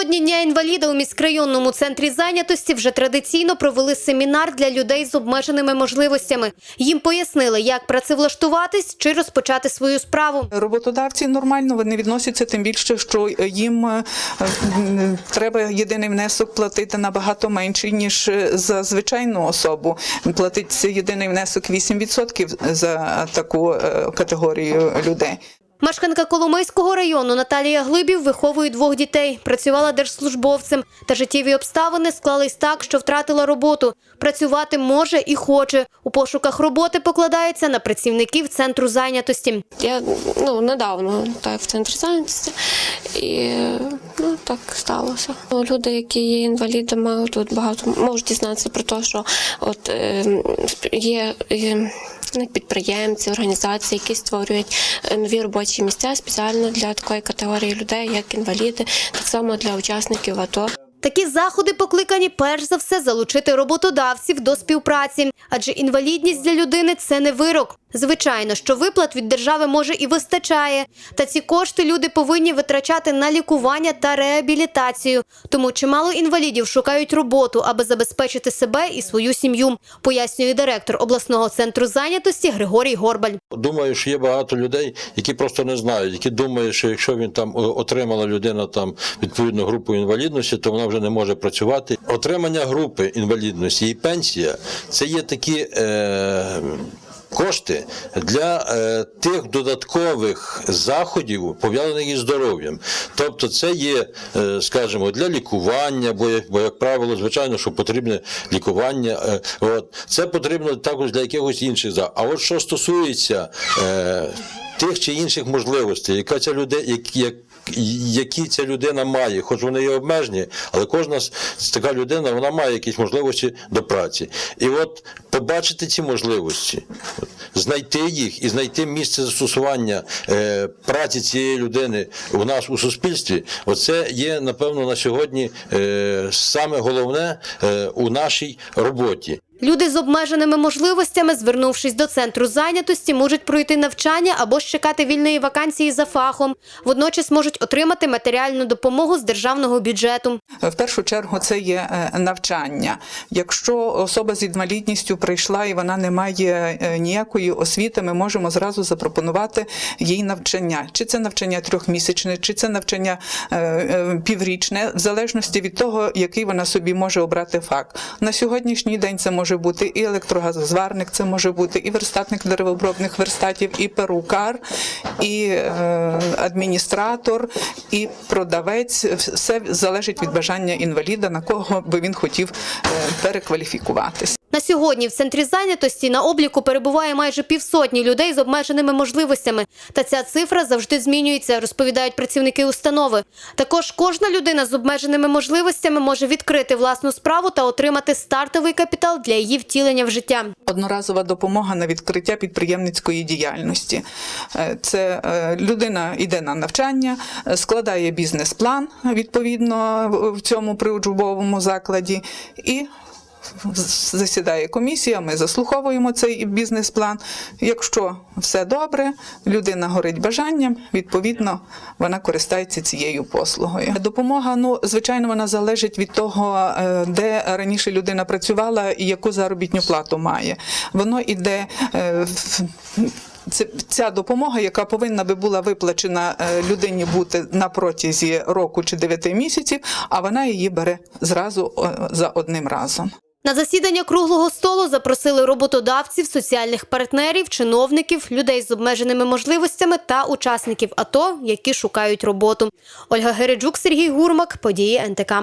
Напередодні Дня інваліда у міськрайонному центрі зайнятості вже традиційно провели семінар для людей з обмеженими можливостями. Їм пояснили, як працевлаштуватись чи розпочати свою справу. Роботодавці нормально вони відносяться, тим більше, що їм е, треба єдиний внесок платити набагато менший, ніж за звичайну особу. Платиться єдиний внесок 8% за таку е, категорію людей. Мешканка Коломийського району Наталія Глибів виховує двох дітей, працювала держслужбовцем. Та життєві обставини склались так, що втратила роботу. Працювати може і хоче. У пошуках роботи покладається на працівників центру зайнятості. Я ну недавно так в центрі зайнятості, і ну так сталося. Ну, Люди, які є інвалідами, тут багато можуть дізнатися про те, що от е, є. е, Підприємці, організації, які створюють е, нові робочі місця спеціально для такої категорії людей, як інваліди, так само для учасників АТО. Такі заходи покликані перш за все залучити роботодавців до співпраці, адже інвалідність для людини це не вирок. Звичайно, що виплат від держави може і вистачає, та ці кошти люди повинні витрачати на лікування та реабілітацію. Тому чимало інвалідів шукають роботу, аби забезпечити себе і свою сім'ю, пояснює директор обласного центру зайнятості Григорій Горбаль. Думаю, що є багато людей, які просто не знають, які думають, що якщо він там отримала людина там відповідну групу інвалідності, то вона вже не може працювати. Отримання групи інвалідності і пенсія це є такі. Е, Кошти для е, тих додаткових заходів пов'язаних із здоров'ям, тобто це є, е, скажімо, для лікування, бо, бо як правило, звичайно, що потрібне лікування. Е, от це потрібно також для якихось інших за. А от що стосується е, тих чи інших можливостей, яка ця людина, як, які ця людина має, хоч вони є обмежені, але кожна така людина вона має якісь можливості до праці. І от побачити ці можливості, знайти їх і знайти місце застосування е, праці цієї людини у нас у суспільстві, оце є напевно на сьогодні е, саме головне е, у нашій роботі. Люди з обмеженими можливостями, звернувшись до центру зайнятості, можуть пройти навчання або ж чекати вільної вакансії за фахом. Водночас можуть отримати матеріальну допомогу з державного бюджету. В першу чергу це є е, навчання. Якщо особа з інвалідністю прийшла і вона не має е, ніякої освіти, ми можемо зразу запропонувати їй навчання. Чи це навчання трьохмісячне, чи це навчання е, піврічне, в залежності від того, який вона собі може обрати факт. На сьогоднішній день це може бути і електрогазозварник, це може бути і верстатник деревообробних верстатів, і перукар, і е, адміністратор, і продавець. Все залежить від бажання інваліда, на кого би він хотів е, перекваліфікуватись. На сьогодні в центрі зайнятості на обліку перебуває майже півсотні людей з обмеженими можливостями. Та ця цифра завжди змінюється, розповідають працівники установи. Також кожна людина з обмеженими можливостями може відкрити власну справу та отримати стартовий капітал для її втілення в життя. Одноразова допомога на відкриття підприємницької діяльності. Е, Це е, людина йде на навчання, е, складає бізнес-план відповідно в- цьому приучбовому закладі і. Засідає комісія, ми заслуховуємо цей бізнес-план. Якщо все добре, людина горить бажанням, відповідно, вона користається цією послугою. Допомога, ну звичайно, вона залежить від того, е, де раніше людина працювала і яку заробітну плату має. Воно іде. е, це ця допомога, яка повинна би була виплачена е, людині бути на протязі року чи 9 місяців, а вона її бере зразу за одним разом. На засідання круглого столу запросили роботодавців, соціальних партнерів, чиновників, людей з обмеженими можливостями та учасників АТО, які шукають роботу. Ольга Гереджук, Сергій Гурмак, події НТК.